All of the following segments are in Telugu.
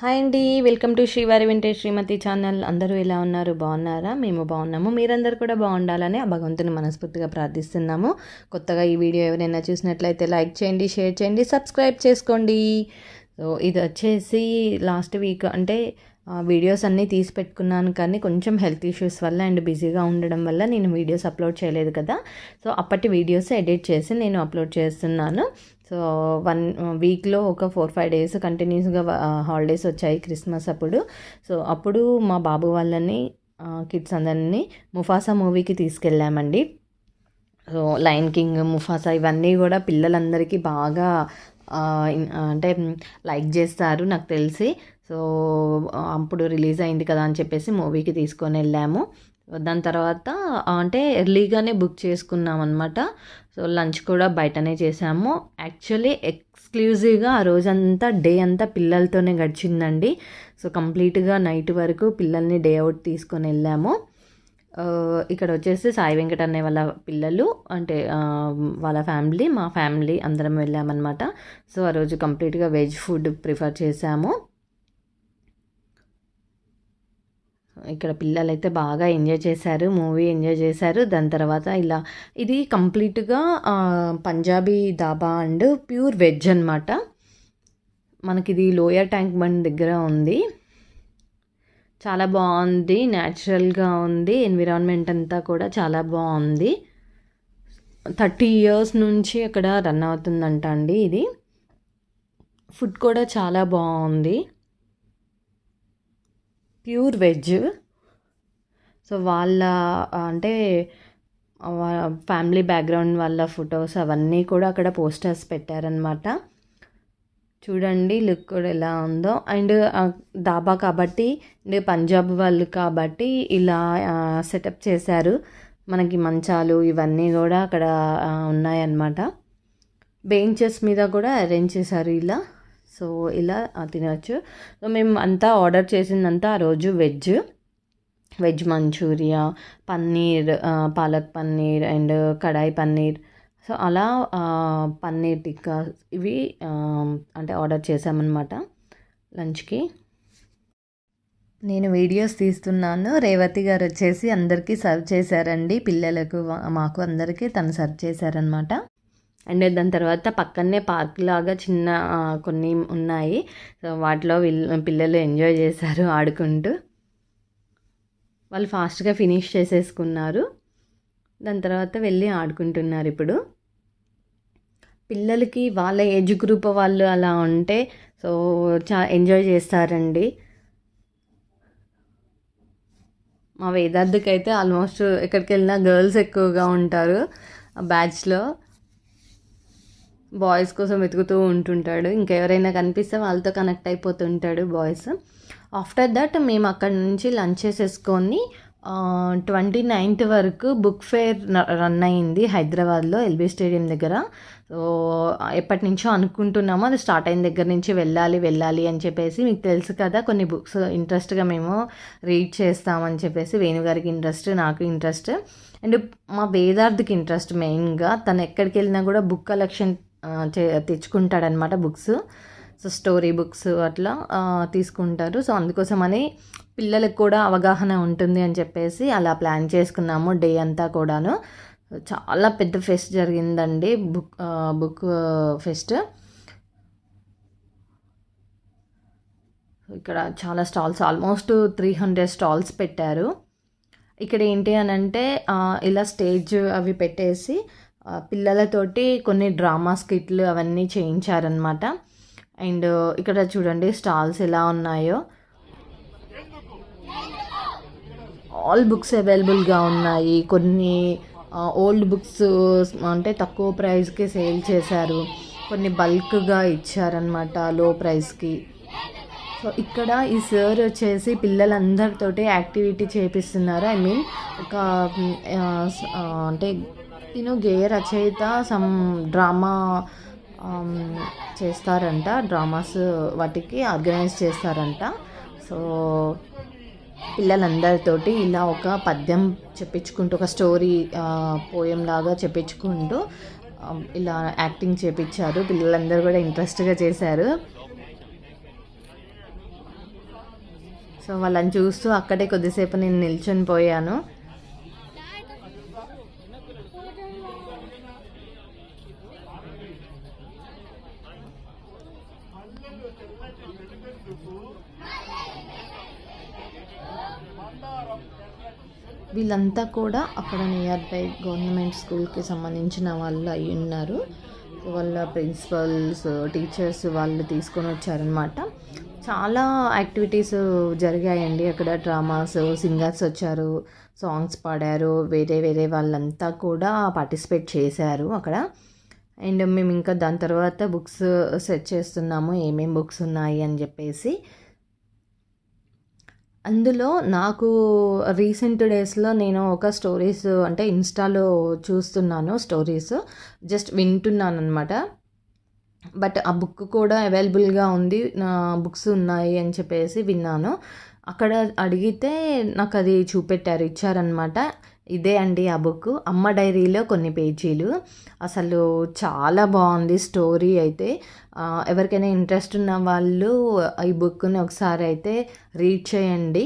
హాయ్ అండి వెల్కమ్ టు శ్రీవారి వెంకటేష్ శ్రీమతి ఛానల్. అందరూ ఎలా ఉన్నారు? బాగున్నారా? మేము బాగున్నాము. మీరందరూ కూడా బాగుండాలని ఆ భగవంతుని మనస్ఫూర్తిగా ప్రార్థిస్తున్నాము. కొత్తగా ఈ వీడియో ఎవరైనా చూసినట్లయితే లైక్ చేయండి షేర్ చేయండి సబ్స్క్రైబ్ చేసుకోండి. సో ఇది వచ్చేసి లాస్ట్ వీక్ అంటే వీడియోస్ అన్నీ తీసి పెట్టుకున్నాను కానీ కొంచెం హెల్త్ ఇష్యూస్ వల్ల అండ్ బిజీగా ఉండడం వల్ల నేను వీడియోస్ అప్లోడ్ చేయలేదు కదా. సో అప్పటి వీడియోస్ ఎడిట్ చేసి నేను అప్లోడ్ చేస్తున్నాను. సో వన్ వీక్లో ఒక ఫోర్ ఫైవ్ డేస్ కంటిన్యూస్గా హాలిడేస్ వచ్చాయి క్రిస్మస్ అప్పుడు. సో అప్పుడు మా బాబు వాళ్ళని కిడ్స్ అందరినీ ముఫాసా మూవీకి తీసుకెళ్ళామండి. సో లైన్ కింగ్ ముఫాసా ఇవన్నీ కూడా పిల్లలందరికీ బాగా అంటే లైక్ చేస్తారు నాకు తెలిసి. సో అప్పుడు రిలీజ్ అయింది కదా అని చెప్పేసి మూవీకి తీసుకొని వెళ్ళాము. దాని తర్వాత అంటే ఎర్లీగానే బుక్ చేసుకున్నాం అనమాట సో లంచ్ కూడా బయటనే చేసాము. యాక్చువల్లీ ఎక్స్క్లూజివ్గా ఆ రోజంతా డే అంతా పిల్లలతోనే గడిచిందండి. సో కంప్లీట్గా నైట్ వరకు పిల్లల్ని డే అవుట్ తీసుకొని వెళ్ళాము. ఇక్కడ వచ్చేసి సాయి వెంకట అనే వాళ్ళ పిల్లలు అంటే వాళ్ళ ఫ్యామిలీ మా ఫ్యామిలీ అందరం వెళ్ళామన్నమాట. సో ఆ రోజు కంప్లీట్గా వెజ్ ఫుడ్ ప్రిఫర్ చేసాము. ఇక్కడ పిల్లలు అయితే బాగా ఎంజాయ్ చేశారు మూవీ ఎంజాయ్ చేశారు. దాని తర్వాత ఇలా ఇది కంప్లీట్గా Punjabi dhaba and pure veg అనమాట మనకి ఇది లోయర్ ట్యాంక్ బండ్ దగ్గర ఉంది. చాలా బాగుంది న్యాచురల్గా ఉంది ఎన్విరాన్మెంట్ అంతా కూడా చాలా బాగుంది. థర్టీ ఇయర్స్ నుంచి అక్కడ రన్ అవుతుందంట అండి ఇది. ఫుడ్ కూడా చాలా బాగుంది. Pure veg. సో వాళ్ళ అంటే ఫ్యామిలీ బ్యాక్గ్రౌండ్ వాళ్ళ ఫొటోస్ అవన్నీ కూడా అక్కడ పోస్టర్స్ పెట్టారనమాట చూడండి లుక్ కూడా ఎలా ఉందో. అండ్ దాబా కాబట్టి పంజాబ్ వాళ్ళు కాబట్టి ఇలా సెటప్ చేశారు. మనకి మంచాలు ఇవన్నీ కూడా అక్కడ ఉన్నాయన్నమాట. బెంచెస్ మీద కూడా అరేంజ్ చేశారు ఇలా. సో ఇలా తినవచ్చు సో మేము అంతా ఆర్డర్ చేసిందంతా ఆ రోజు veg veg manchuria paneer palak paneer and kadai paneer. So అలా పన్నీర్ టిక్కా ఇవి అంటే ఆర్డర్ చేసామన్నమాట లంచ్కి. నేను వీడియోస్ తీస్తున్నాను. రేవతి గారు వచ్చేసి అందరికీ సర్వ్ చేశారండి. పిల్లలకు మాకు అందరికీ తను సర్వ్ చేశారనమాట అండ్ దాని తర్వాత పక్కనే పార్క్ లాగా చిన్న కొన్ని ఉన్నాయి. సో వాటిలో పిల్లలు ఎంజాయ్ చేశారు ఆడుకుంటూ. వాళ్ళు ఫాస్ట్గా ఫినిష్ చేసేసుకున్నారు. దాని తర్వాత వెళ్ళి ఆడుకుంటున్నారు ఇప్పుడు. పిల్లలకి వాళ్ళ ఏజ్ గ్రూప్ వాళ్ళు అలా ఉంటే సో చా ఎంజాయ్ చేస్తారండి. మా వేదార్థకి అయితే ఆల్మోస్ట్ ఎక్కడికి వెళ్ళినా గర్ల్స్ ఎక్కువగా ఉంటారు బ్యాచ్లో. బాయ్స్ కోసం వెతుకుతూ ఉంటుంటాడు. ఇంకెవరైనా కనిపిస్తే వాళ్ళతో కనెక్ట్ అయిపోతుంటాడు బాయ్స్. ఆఫ్టర్ దట్ మేము అక్కడ నుంచి లంచ్ చేసేసుకొని ట్వంటీ నైన్త్ వరకు బుక్ ఫేర్ రన్ అయింది హైదరాబాద్లో ఎల్బీ స్టేడియం దగ్గర. సో ఎప్పటి నుంచో అనుకుంటున్నాము అది స్టార్ట్ అయిన దగ్గర నుంచి వెళ్ళాలి వెళ్ళాలి అని చెప్పేసి మీకు తెలుసు కదా కొన్ని బుక్స్ ఇంట్రెస్ట్గా మేము రీడ్ చేస్తామని చెప్పేసి వేణుగారికి ఇంట్రెస్ట్ నాకు ఇంట్రెస్ట్. అండ్ మా వేదార్థికి ఇంట్రెస్ట్ మెయిన్గా తను ఎక్కడికి వెళ్ళినా కూడా బుక్ కలెక్షన్ తెచ్చుకుంటాడనమాట బుక్స్. సో స్టోరీ బుక్స్ అట్లా తీసుకుంటారు. సో అందుకోసమని పిల్లలకు కూడా అవగాహన ఉంటుంది అని చెప్పేసి అలా ప్లాన్ చేసుకున్నాము డే అంతా కూడాను. చాలా పెద్ద ఫెస్ట్ జరిగిందండి బుక్ బుక్ ఫెస్ట్. ఇక్కడ చాలా stalls almost three hundred stalls పెట్టారు. ఇక్కడ ఏంటి అని అంటే ఇలా స్టేజ్ అవి పెట్టేసి పిల్లలతోటి కొన్ని డ్రామా స్కిట్లు అవన్నీ చేయించారనమాట అండ్ ఇక్కడ చూడండి స్టాల్స్ ఎలా ఉన్నాయో. ఆల్ బుక్స్ అవైలబుల్గా ఉన్నాయి. కొన్ని ఓల్డ్ బుక్స్ అంటే తక్కువ ప్రైస్కి సేల్ చేశారు. కొన్ని బల్క్గా ఇచ్చారనమాట లో ప్రైస్కి సో ఇక్కడ ఈ సార్ వచ్చేసి పిల్లలందరితోటి యాక్టివిటీ చేపిస్తున్నారు. ఐ మీన్ ఒక అంటే తిను గేయ రచయిత సమ్ డ్రామా Um, చేస్తారంట డ్రామాస్ వాటికి ఆర్గనైజ్ చేస్తారంట. సో పిల్లలందరితోటి ఇలా ఒక పద్యం చెప్పించుకుంటూ ఒక స్టోరీ పోయం లాగా చెప్పించుకుంటూ um, ఇలా యాక్టింగ్ చేపించారు. పిల్లలందరూ కూడా ఇంట్రెస్ట్గా చేశారు. సో వాళ్ళని చూస్తూ అక్కడే కొద్దిసేపు నేను నిల్చొని పోయాను. వీళ్ళంతా కూడా అక్కడ నియర్ బై గవర్నమెంట్ స్కూల్కి సంబంధించిన వాళ్ళు అయి ఉన్నారు. వాళ్ళ ప్రిన్సిపల్స్ టీచర్స్ వాళ్ళు తీసుకొని వచ్చారనమాట చాలా యాక్టివిటీస్ జరిగాయండి. అక్కడ డ్రామాస్ సింగర్స్ వచ్చారు సాంగ్స్ పాడారు వేరే వేరే వాళ్ళంతా కూడా పార్టిసిపేట్ చేశారు అక్కడ. అండ్ మేము ఇంకా దాని తర్వాత బుక్స్ సెట్ చేస్తున్నాము. ఏమేమి బుక్స్ ఉన్నాయి అని చెప్పేసి. అందులో నాకు రీసెంట్ డేస్లో నేను ఒక స్టోరీస్ అంటే ఇన్స్టాలో చూస్తున్నాను స్టోరీస్ జస్ట్ వింటున్నాను అనమాట బట్ ఆ బుక్ కూడా అవైలబుల్గా ఉంది నా బుక్స్ ఉన్నాయి అని చెప్పేసి విన్నాను. అక్కడ అడిగితే నాకు అది చూపెట్టారు ఇచ్చారనమాట ఇదే అండి ఆ బుక్. అమ్మ డైరీలో కొన్ని పేజీలు. అసలు చాలా బాగుంది స్టోరీ అయితే. ఎవరికైనా ఇంట్రెస్ట్ ఉన్న వాళ్ళు ఈ బుక్ని ఒకసారి అయితే రీడ్ చేయండి.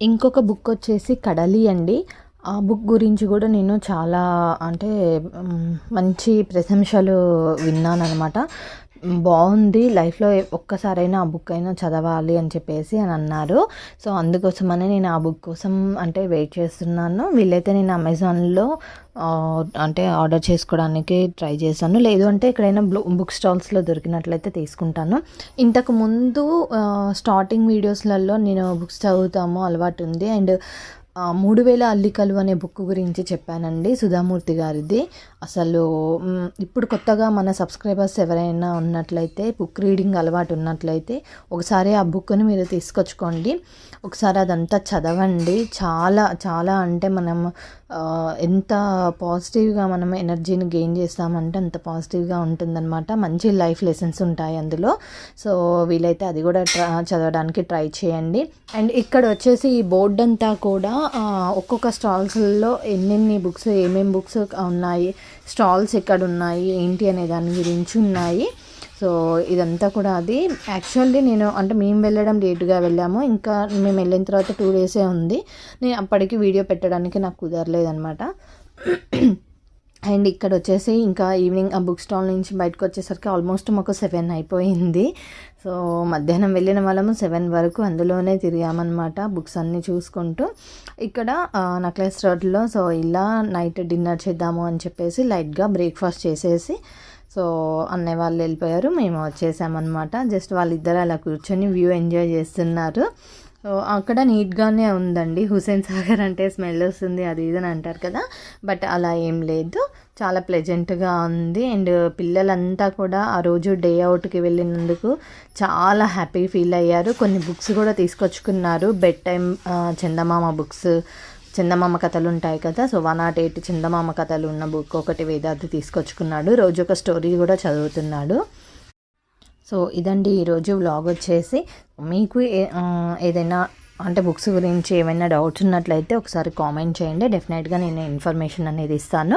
ఇంకొక బుక్ వచ్చేసి కడలి అండి. ఆ బుక్ గురించి కూడా నేను చాలా అంటే మంచి ప్రశంసలు విన్నాను అనమాట బాగుంది. లైఫ్లో ఒక్కసారైనా ఆ బుక్ అయినా చదవాలి అని చెప్పేసి అని అన్నారు. సో అందుకోసమనే నేను ఆ బుక్ కోసం అంటే వెయిట్ చేస్తున్నాను. వీళ్ళైతే నేను అమెజాన్లో అంటే ఆర్డర్ చేసుకోవడానికి ట్రై చేశాను. లేదు అంటే ఎక్కడైనా బుక్ స్టాల్స్లో దొరికినట్లయితే తీసుకుంటాను. ఇంతకు ముందు స్టార్టింగ్ వీడియోస్లలో నేను బుక్స్ చదువుతాము అలవాటు ఉంది. అండ్ మూడు వేల అల్లికలు అనే బుక్ గురించి చెప్పానండి సుధామూర్తి గారిది. అసలు ఇప్పుడు కొత్తగా మన సబ్స్క్రైబర్స్ ఎవరైనా ఉన్నట్లయితే బుక్ రీడింగ్ అలవాటు ఉన్నట్లయితే ఒకసారి ఆ బుక్ని మీరు తీసుకొచ్చుకోండి. ఒకసారి అదంతా చదవండి. చాలా చాలా అంటే మనం ఎంత పాజిటివ్గా మనం ఎనర్జీని గెయిన్ చేస్తామంటే అంత పాజిటివ్గా ఉంటుందన్నమాట. మంచి లైఫ్ లెసన్స్ ఉంటాయి అందులో. సో వీలైతే అది కూడా ట్రా చదవడానికి ట్రై చేయండి. అండ్ ఇక్కడ వచ్చేసి ఈ బోర్డు అంతా కూడా ఒక్కొక్క స్టాల్స్లో ఎన్నెన్ని బుక్స్ ఏమేమి బుక్స్ ఉన్నాయి స్టాల్స్ ఎక్కడ ఉన్నాయి ఏంటి అనే దాని గురించి ఉన్నాయి. సో ఇదంతా కూడా అది. యాక్చువల్లీ నేను అంటే మేము వెళ్ళడం లేటుగా వెళ్ళాము. ఇంకా మేము వెళ్ళిన తర్వాత టూ డేసే ఉంది. నేను అప్పటికి వీడియో పెట్టడానికి నాకు కుదరలేదనమాట అండ్ ఇక్కడ వచ్చేసి ఇంకా ఈవినింగ్ ఆ బుక్ స్టాల్ నుంచి బయటకు వచ్చేసరికి ఆల్మోస్ట్ మాకు సెవెన్ అయిపోయింది. సో మధ్యాహ్నం వెళ్ళిన వాళ్ళము సెవెన్ వరకు అందులోనే తిరిగామన్నమాట బుక్స్ అన్నీ చూసుకుంటూ. ఇక్కడ నక్లెస్ రోడ్లో సో ఇలా నైట్ డిన్నర్ చేద్దాము అని చెప్పేసి లైట్గా బ్రేక్ఫాస్ట్ చేసేసి సో అన్నయ్య వాళ్ళు వెళ్ళిపోయారు మేము వచ్చేసామన్నమాట. జస్ట్ వాళ్ళిద్దరు అలా కూర్చొని వ్యూ ఎంజాయ్ చేస్తున్నారు. సో అక్కడ నీట్గానే ఉందండి. హుసేన్ సాగర్ అంటే స్మెల్ వస్తుంది అది ఇది అని అంటారు కదా బట్ అలా ఏం లేదు. చాలా ప్లెజెంట్గా ఉంది. అండ్ పిల్లలంతా కూడా ఆ రోజు డే అవుట్కి వెళ్ళినందుకు చాలా హ్యాపీ ఫీల్ అయ్యారు. కొన్ని బుక్స్ కూడా తీసుకొచ్చుకున్నారు. Bed time Chandamama books Chandamama కథలు ఉంటాయి కదా. So one nought eight Chandamama కథలు ఉన్న బుక్ ఒకటి వేదార్థి తీసుకొచ్చుకున్నాడు. రోజు ఒక స్టోరీ కూడా చదువుతున్నాడు. సో ఇదండి ఈరోజు వ్లాగ్ వచ్చేసి. మీకు ఏదైనా అంటే బుక్స్ గురించి ఏమైనా డౌట్స్ ఉన్నట్లయితే ఒకసారి కామెంట్ చేయండి. డెఫినెట్గా నేను ఇన్ఫర్మేషన్ అనేది ఇస్తాను.